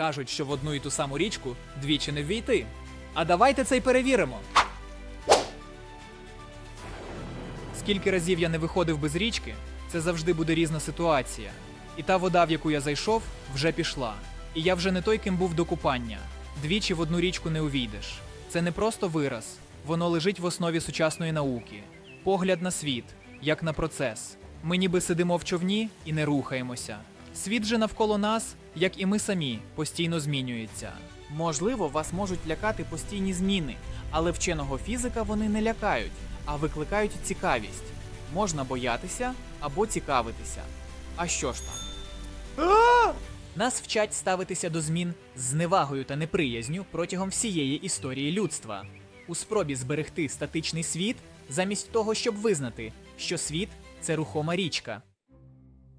Кажуть, що в одну і ту саму річку двічі не ввійти. А давайте це й перевіримо. Скільки разів я не виходив без річки, це завжди буде різна ситуація. І та вода, в яку я зайшов, вже пішла. І я вже не той, ким був до купання. Двічі в одну річку не увійдеш. Це не просто вираз, воно лежить в основі сучасної науки. Погляд на світ, як на процес. Ми ніби сидимо в човні і не рухаємося. Світ же навколо нас, як і ми самі, постійно змінюється. Можливо, вас можуть лякати постійні зміни, але вченого фізика вони не лякають, а викликають цікавість. Можна боятися або цікавитися. А що ж там? Нас вчать ставитися до змін з зневагою та неприязню протягом всієї історії людства. У спробі зберегти статичний світ, замість того, щоб визнати, що світ це рухома річка.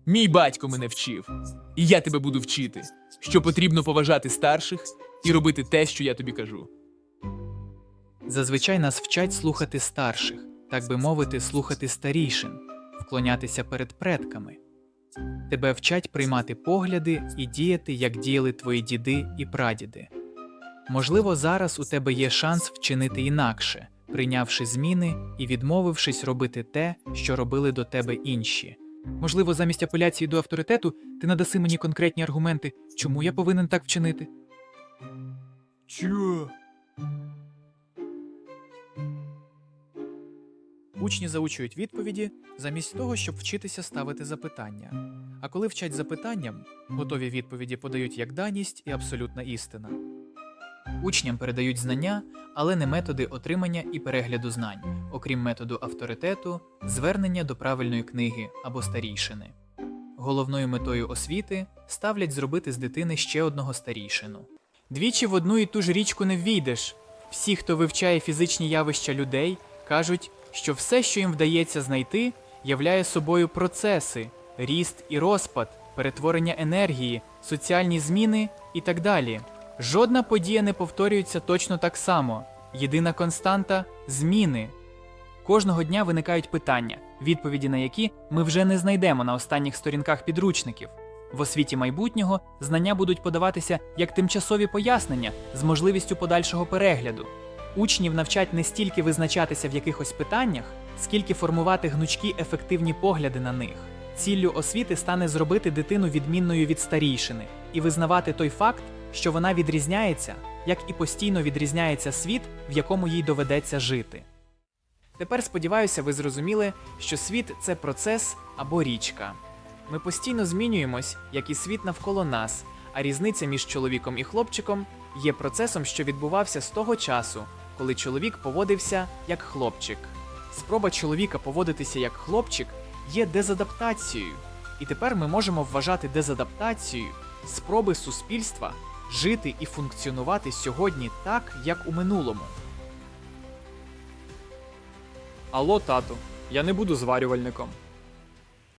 Мій батько мене вчив, і я тебе буду вчити, що потрібно поважати старших і робити те, що я тобі кажу. Зазвичай нас вчать слухати старших, так би мовити, слухати старішин, вклонятися перед предками. Тебе вчать приймати погляди і діяти, як діяли твої діди і прадіди. Можливо, зараз у тебе є шанс вчинити інакше, прийнявши зміни і відмовившись робити те, що робили до тебе інші. Можливо, замість апеляції до авторитету ти надаси мені конкретні аргументи, чому я повинен так вчинити. Чо? Учні заучують відповіді замість того, щоб вчитися ставити запитання. А коли вчать запитанням, готові відповіді подають як даність і абсолютна істина. Учням передають знання, але не методи отримання і перегляду знань, окрім методу авторитету, звернення до правильної книги або старійшини. Головною метою освіти ставлять зробити з дитини ще одного старійшину. Двічі в одну і ту ж річку не ввійдеш. Всі, хто вивчає фізичні явища людей, кажуть, що все, що їм вдається знайти, являє собою процеси, ріст і розпад, перетворення енергії, соціальні зміни і так далі. Жодна подія не повторюється точно так само. Єдина константа зміни. Кожного дня виникають питання, відповіді на які ми вже не знайдемо на останніх сторінках підручників. В освіті майбутнього знання будуть подаватися як тимчасові пояснення з можливістю подальшого перегляду. Учнів навчать не стільки визначатися в якихось питаннях, скільки формувати гнучкі ефективні погляди на них. Ціллю освіти стане зробити дитину відмінною від старійшини і визнавати той факт, що вона відрізняється, як і постійно відрізняється світ, в якому їй доведеться жити. Тепер сподіваюся, ви зрозуміли, що світ це процес або річка. Ми постійно змінюємось, як і світ навколо нас, а різниця між чоловіком і хлопчиком є процесом, що відбувався з того часу, коли чоловік поводився як хлопчик. Спроба чоловіка поводитися як хлопчик є дезадаптацією, і тепер ми можемо вважати дезадаптацією спроби суспільства жити і функціонувати сьогодні так, як у минулому. Алло, тату, я не буду зварювальником.